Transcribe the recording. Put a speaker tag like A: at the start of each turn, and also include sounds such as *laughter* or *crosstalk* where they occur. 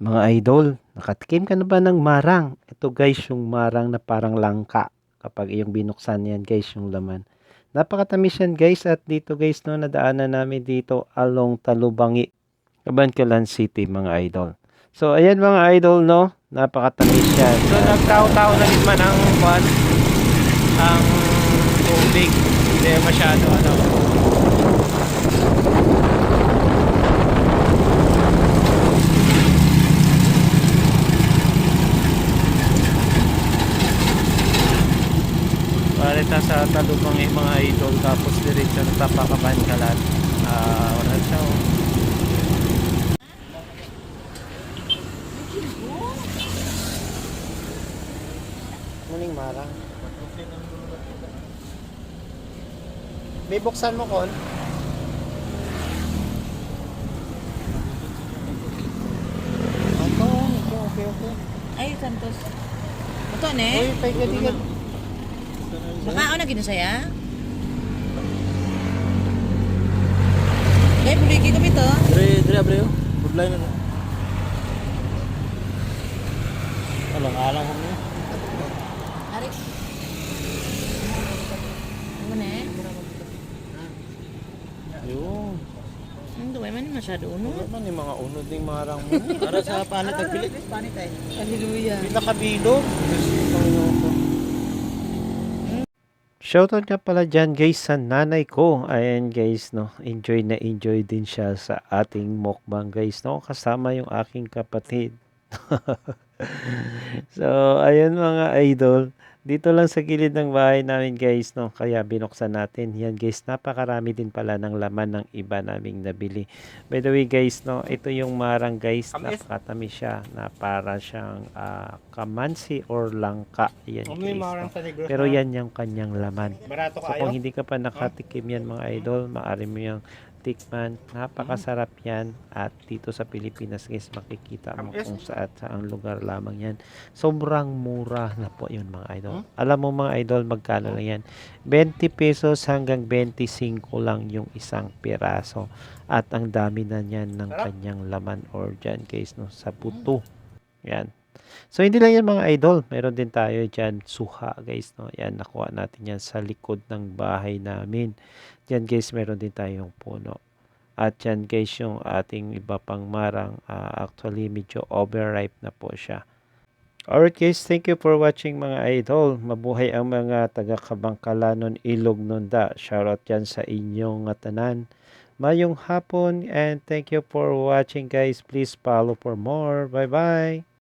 A: Mga idol, nakatikim ka na ba ng marang? Ito guys, yung marang na parang langka. Kapag iyong binuksan yan guys, yung laman. Napakatamis yan guys at dito guys no, nadaanan namin dito along Talubangi, Kabankalan City mga idol. So ayan mga idol no, napakatamis yan. So nagtao-tao na rin man ang kwan, ang tubig. Hindi masyado ano. Parita sa talubang yung mga idol tapos diretso na tapakaban kalat. Ah, wala siya. Oh. Muning marang. May buksan mo kon? Ito, ito, okay, okay.
B: Ay, Santos. Ito, ne?
A: Uy, pay
B: Makaon na ginusaya? Kaya buliki kami to.
C: Dre, dre abre yo. Budlay na. Alang alang niya.
B: Ari. Ano ne?
C: Yo.
B: Hindi, may man masyado uno.
A: Ano man yung mga unod ng marang mo?
C: Para sa panit at pilit.
B: Hallelujah.
A: Pinakabilog. Shoutout nga pala dyan guys sa nanay ko. Ayan guys no. Enjoy na enjoy din siya sa ating mukbang guys no. Kasama yung aking kapatid. *laughs* so ayun mga idol. Dito lang sa gilid ng bahay namin guys no. Kaya binuksan natin. Yan guys. Napakarami din pala ng laman ng iba naming nabili. By the way guys no. Ito yung marang guys. Napakatamis siya. Na para siyang ah, kamansi or langka. Yan guys. no. Pero yan yung kanyang laman. So kung hindi ka pa nakatikim yan mga idol, maaari mo yung tikman. Napakasarap yan. At dito sa Pilipinas guys, makikita mo kung saan saang lugar lamang yan. Sobrang mura na po yun mga idol. Alam mo mga idol, magkano lang yan? 20 pesos hanggang 25 lang yung isang piraso. At ang dami na yan ng kanyang laman or dyan guys, no, sa puto. Yan. So, hindi lang yan mga idol. Meron din tayo dyan suha guys. No? Yan, nakuha natin yan sa likod ng bahay namin. Dyan guys, meron din tayong puno. At yan guys, yung ating iba pang marang. ah, actually, medyo overripe na po siya. Alright guys, thank you for watching mga idol. Mabuhay ang mga taga-kabangkalanon ilog nunda. Shoutout yan sa inyong tanan. Mayong hapon and thank you for watching guys. Please follow for more. Bye bye.